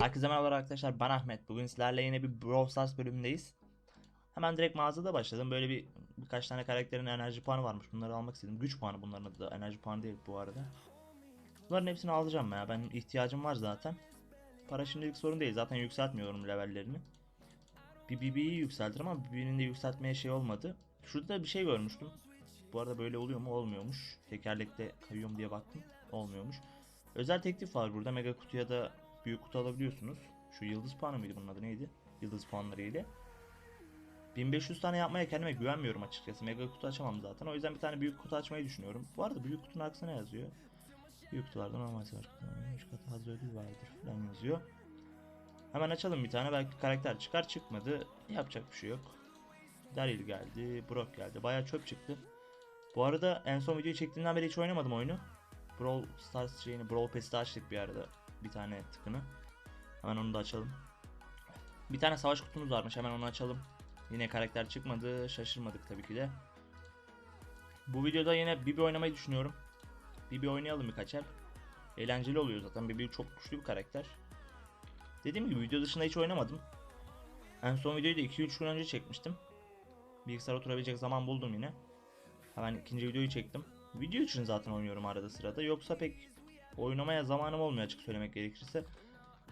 Herkese merhabalar arkadaşlar ben Ahmet. Bugün sizlerle yine bir Brawl Stars bölümündeyiz. Hemen direkt mağazada başladım. Böyle bir birkaç tane karakterin enerji puanı varmış. Bunları almak istedim. Güç puanı bunların adı da. Enerji puanı değil bu arada. Bunların hepsini alacağım ya. Benim ihtiyacım var zaten. Para şimdilik sorun değil. Zaten yükseltmiyorum levellerini. Bir BB'yi yükseltirim ama BB'nin de yükseltmeye şey olmadı. Şurada bir şey görmüştüm. Bu arada böyle oluyor mu? Olmuyormuş. Tekerlekte kayıyorum diye baktım. Olmuyormuş. Özel teklif var burada. Mega kutuya da büyük kutu alabiliyorsunuz. Şu yıldız puanı mıydı bunun adı neydi? Yıldız puanları ile. 1500 tane yapmaya kendime güvenmiyorum açıkçası. Mega kutu açamam zaten. O yüzden bir tane büyük kutu açmayı düşünüyorum. Bu arada büyük kutunun arkasına ne yazıyor? Büyük kutularda normal kutularında 3 katı hazır ödül vardır falan yazıyor. Hemen açalım bir tane. Belki karakter çıkar çıkmadı. Yapacak bir şey yok. Daryl geldi. Brock geldi. Bayağı çöp çıktı. Bu arada en son videoyu çektiğimden beri hiç oynamadım oyunu. Brawl Stars şeyini Brawl Pass'te açtık bir arada bir tane tıkını. Hemen onu da açalım. Bir tane savaş kutumuz varmış hemen onu açalım. Yine karakter çıkmadı şaşırmadık tabii ki de. Bu videoda yine Bibi oynamayı düşünüyorum. Bibi oynayalım birkaç el. Eğlenceli oluyor zaten Bibi çok güçlü bir karakter. Dediğim gibi video dışında hiç oynamadım. En son videoyu da 2-3 gün önce çekmiştim. Bilgisayar oturabilecek zaman buldum yine. Hemen ikinci videoyu çektim. Video için zaten oynuyorum arada sırada. Yoksa pek oynamaya zamanım olmuyor açık söylemek gerekirse.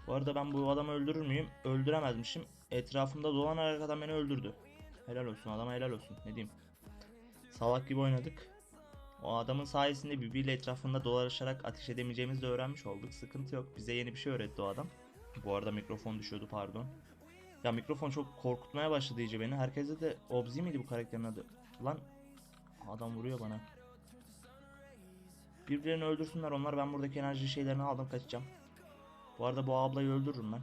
Bu arada ben bu adamı öldürür müyüm? Öldüremezmişim. Etrafımda dolanarak adam beni öldürdü. Helal olsun adama helal olsun. Ne diyeyim. Salak gibi oynadık. O adamın sayesinde birbiriyle etrafında dolaşarak ateş edemeyeceğimizi de öğrenmiş olduk. Sıkıntı yok. Bize yeni bir şey öğretti o adam. Bu arada mikrofon düşüyordu pardon. Ya mikrofon çok korkutmaya başladı iyice beni. Herkese de Obzi miydi bu karakterin adı? Lan adam vuruyor bana. Birbirlerini öldürsünler onlar. Ben buradaki enerji şeylerini aldım kaçacağım. Bu arada bu ablayı öldürürüm ben.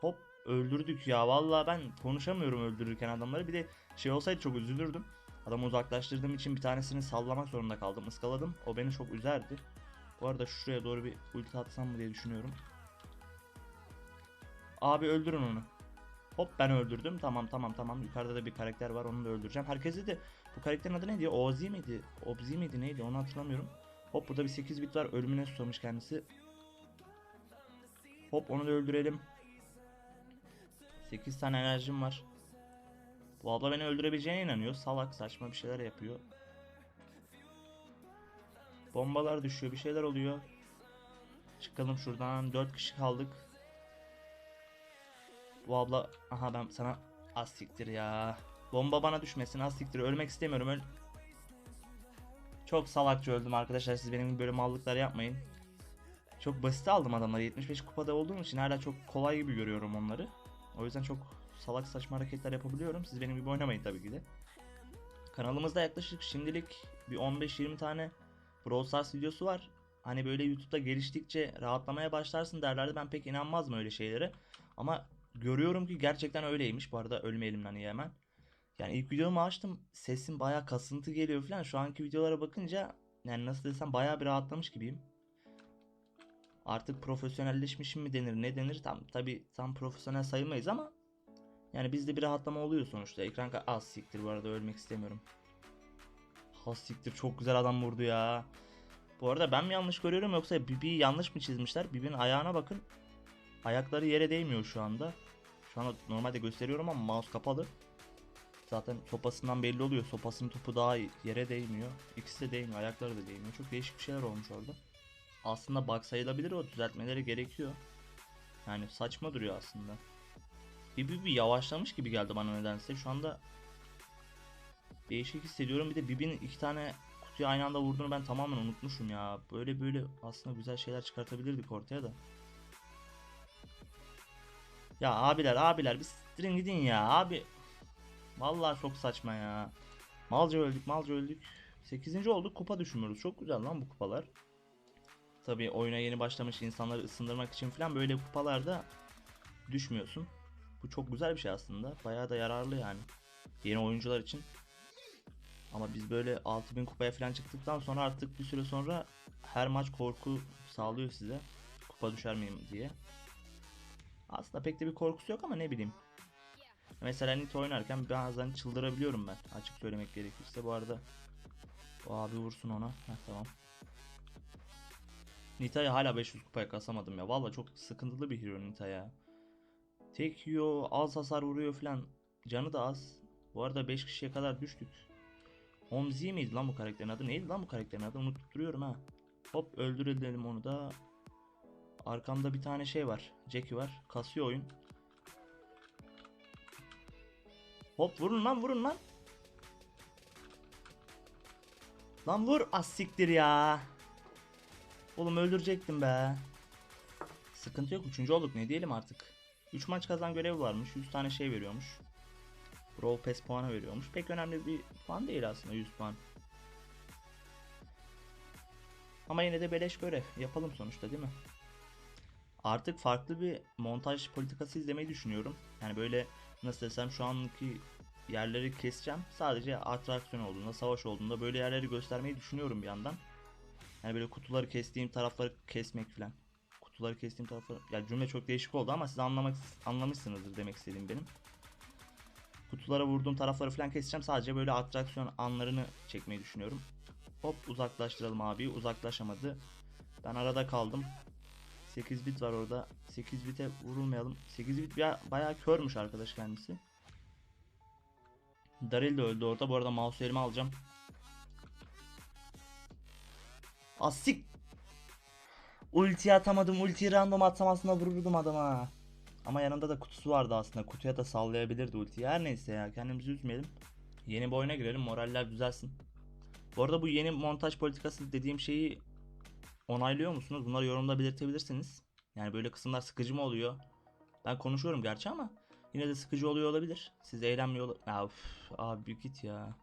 Hop öldürdük ya. Vallahi ben konuşamıyorum öldürürken adamları. Bir de şey olsaydı çok üzülürdüm. Adamı uzaklaştırdığım için bir tanesini sallamak zorunda kaldım. Iskaladım. O beni çok üzerdi. Bu arada şuraya doğru bir ulti atsam mı diye düşünüyorum. Abi öldürün onu. Hop ben öldürdüm. Tamam tamam tamam. Yukarıda da bir karakter var. Onu da öldüreceğim. Herkese de bu karakterin adı neydi? Ozi miydi? Obzi miydi? Neydi? Onu hatırlamıyorum. Hop burada bir 8 bit var. Ölümüne susamış kendisi. Hop onu da öldürelim. 8 tane enerjim var. Bu abla beni öldürebileceğine inanıyor. Salak saçma bir şeyler yapıyor. Bombalar düşüyor. Bir şeyler oluyor. Çıkalım şuradan. 4 kişi kaldık. Bu abla aha ben sana az siktir ya. Bomba bana düşmesin az siktir. Ölmek istemiyorum öl. Çok salakça öldüm arkadaşlar. Siz benim böyle mallıklar yapmayın. Çok basit aldım adamları. 75 kupada olduğum için hala çok kolay gibi görüyorum onları. O yüzden çok salak saçma hareketler yapabiliyorum. Siz benim gibi oynamayın tabii ki de. Kanalımızda yaklaşık şimdilik bir 15-20 tane Brawl Stars videosu var. Hani böyle YouTube'da geliştikçe rahatlamaya başlarsın derlerdi. Ben pek inanmazdım öyle şeylere. Ama görüyorum ki gerçekten öyleymiş. Bu arada ölmeyelim lan iyi hemen. Yani ilk videomu açtım. Sesim baya kasıntı geliyor falan. Şu anki videolara bakınca yani nasıl desem baya bir rahatlamış gibiyim. Artık profesyonelleşmişim mi denir ne denir tam tabi tam profesyonel sayılmayız ama yani bizde bir rahatlama oluyor sonuçta. Ekran az siktir bu arada ölmek istemiyorum. Az siktir çok güzel adam vurdu ya. Bu arada ben mi yanlış görüyorum yoksa Bibi'yi yanlış mı çizmişler? Bibi'nin ayağına bakın. Ayakları yere değmiyor şu anda. Şu anda normalde gösteriyorum ama mouse kapalı. Zaten sopasından belli oluyor. Sopasının topu daha yere değmiyor. İkisi de değmiyor. Ayakları da değmiyor. Çok değişik bir şeyler olmuş orada. Aslında bug sayılabilir o düzeltmeleri gerekiyor. Yani saçma duruyor aslında. Bir, bir, bir yavaşlamış gibi geldi bana nedense. Şu anda değişik hissediyorum. Bir de Bibi'nin iki tane kutuyu aynı anda vurduğunu ben tamamen unutmuşum ya. Böyle böyle aslında güzel şeyler çıkartabilirdik ortaya da. Ya abiler abiler bir siktirin gidin ya abi. Vallahi çok saçma ya. Malca öldük malca öldük. 8. olduk kupa düşürüyoruz. Çok güzel lan bu kupalar. Tabi oyuna yeni başlamış insanları ısındırmak için falan böyle kupalarda düşmüyorsun. Bu çok güzel bir şey aslında. Bayağı da yararlı yani. Yeni oyuncular için. Ama biz böyle 6000 kupaya falan çıktıktan sonra artık bir süre sonra her maç korku sağlıyor size. Kupa düşer miyim diye. Aslında pek de bir korkusu yok ama ne bileyim. Mesela Nito oynarken bazen çıldırabiliyorum ben. Açık söylemek gerekirse. Bu arada o abi vursun ona. Heh, tamam. Nita'yı hala 500 kupaya kasamadım ya. Valla çok sıkıntılı bir hero Nita ya. Tek yiyor, az hasar vuruyor falan. Canı da az. Bu arada 5 kişiye kadar düştük. Omzi miydi lan bu karakterin adı? Neydi lan bu karakterin adı? Unutup duruyorum ha. Hop öldürelim onu da. Arkamda bir tane şey var. Jackie var. Kasıyor oyun. Hop vurun lan vurun lan. Lan vur az siktir ya. Oğlum öldürecektim be. Sıkıntı yok. Üçüncü olduk ne diyelim artık. 3 maç kazan görevi varmış. 100 tane şey veriyormuş. Brawl Pass puanı veriyormuş. Pek önemli bir puan değil aslında 100 puan. Ama yine de beleş görev. Yapalım sonuçta değil mi? Artık farklı bir montaj politikası izlemeyi düşünüyorum. Yani böyle nasıl desem şu anki yerleri keseceğim. Sadece atraksiyon olduğunda, savaş olduğunda böyle yerleri göstermeyi düşünüyorum bir yandan. Yani böyle kutuları kestiğim tarafları kesmek falan. Kutuları kestiğim tarafları... Ya cümle çok değişik oldu ama siz anlamak anlamışsınızdır demek istediğim benim. Kutulara vurduğum tarafları falan keseceğim. Sadece böyle atraksiyon anlarını çekmeyi düşünüyorum. Hop uzaklaştıralım abi. Uzaklaşamadı. Ben arada kaldım. 8 bit var orada. 8 bite vurulmayalım. 8 bit ya- bayağı körmüş arkadaş kendisi. Daryl de öldü orada. Bu arada mouse elime alacağım. Asik. Ulti atamadım. Ulti random atsam aslında vururdum adama. Ama yanında da kutusu vardı aslında. Kutuya da sallayabilirdi ultiyi. Her neyse ya kendimizi üzmeyelim. Yeni bir oyuna girelim. Moraller düzelsin. Bu arada bu yeni montaj politikası dediğim şeyi onaylıyor musunuz? Bunları yorumda belirtebilirsiniz. Yani böyle kısımlar sıkıcı mı oluyor? Ben konuşuyorum gerçi ama yine de sıkıcı oluyor olabilir. Siz eğlenmiyor Ya üf, abi bir git ya.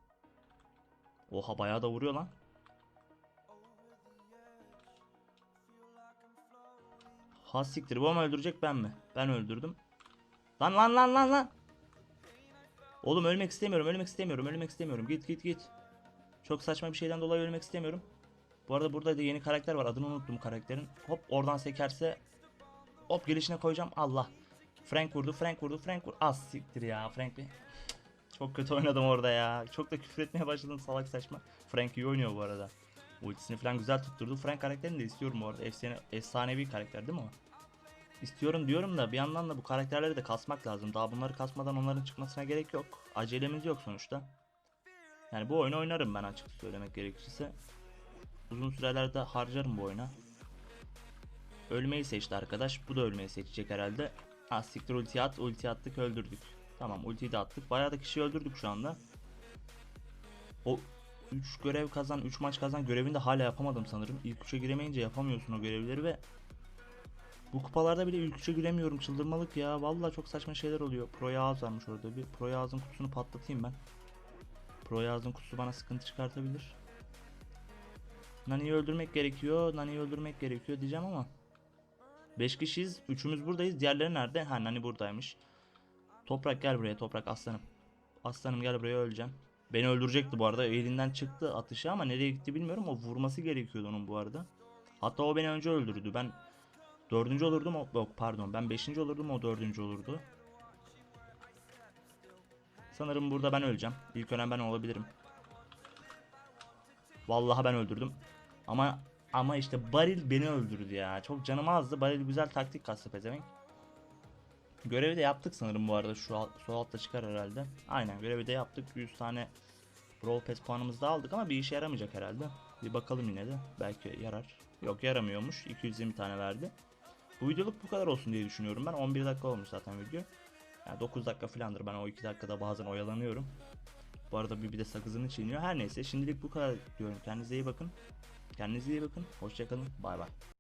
Oha bayağı da vuruyor lan. Ha siktir bu mu öldürecek ben mi? Ben öldürdüm. Lan lan lan lan lan. Oğlum ölmek istemiyorum ölmek istemiyorum ölmek istemiyorum. Git git git. Çok saçma bir şeyden dolayı ölmek istemiyorum. Bu arada burada da yeni karakter var. Adını unuttum karakterin. Hop oradan sekerse hop gelişine koyacağım. Allah. Frank vurdu, Frank vurdu, Frank vurdu. Az siktir ya Frank bir. Çok kötü oynadım orada ya. Çok da küfür etmeye başladım salak saçma. Frank iyi oynuyor bu arada. Ultisini falan güzel tutturdu. Frank karakterini de istiyorum bu arada. Efsane, efsanevi karakter değil mi o? İstiyorum diyorum da bir yandan da bu karakterleri de kasmak lazım. Daha bunları kasmadan onların çıkmasına gerek yok. Acelemiz yok sonuçta. Yani bu oyunu oynarım ben açık söylemek gerekirse. Uzun sürelerde harcarım bu oyuna. Ölmeyi seçti arkadaş. Bu da ölmeyi seçecek herhalde. Ha siktir ulti at. Ulti attık öldürdük. Tamam ultiyi de attık. Bayağı da kişi öldürdük şu anda. O 3 görev kazan, 3 maç kazan görevini de hala yapamadım sanırım. İlk 3'e giremeyince yapamıyorsun o görevleri ve bu kupalarda bile ilk 3'e giremiyorum. Çıldırmalık ya. Vallahi çok saçma şeyler oluyor. Pro Yağız varmış orada bir. Pro Yağız'ın kutusunu patlatayım ben. Pro Yağız'ın kutusu bana sıkıntı çıkartabilir. Nani'yi öldürmek gerekiyor. Nani'yi öldürmek gerekiyor diyeceğim ama. 5 kişiyiz. Üçümüz buradayız. Diğerleri nerede? Ha Nani buradaymış. Toprak gel buraya Toprak aslanım. Aslanım gel buraya öleceğim. Beni öldürecekti bu arada. Elinden çıktı atışı ama nereye gitti bilmiyorum. O vurması gerekiyordu onun bu arada. Hatta o beni önce öldürdü. Ben dördüncü olurdum. O, yok pardon ben beşinci olurdum. O dördüncü olurdu. Sanırım burada ben öleceğim. İlk ölen ben olabilirim. Vallahi ben öldürdüm. Ama ama işte Baril beni öldürdü ya. Çok canım azdı. Baril güzel taktik kastı pezevenk. Görevi de yaptık sanırım bu arada. Şu alt, sol altta çıkar herhalde. Aynen görevi de yaptık. 100 tane Brawl Pass puanımızı da aldık ama bir işe yaramayacak herhalde. Bir bakalım yine de. Belki yarar. Yok yaramıyormuş. 220 tane verdi. Bu videoluk bu kadar olsun diye düşünüyorum ben. 11 dakika olmuş zaten video. Yani 9 dakika filandır. Ben o 2 dakikada bazen oyalanıyorum. Bu arada bir, bir de sakızını çiğniyor. Her neyse şimdilik bu kadar diyorum. Kendinize iyi bakın. Kendinize iyi bakın. Hoşçakalın. Bay bay.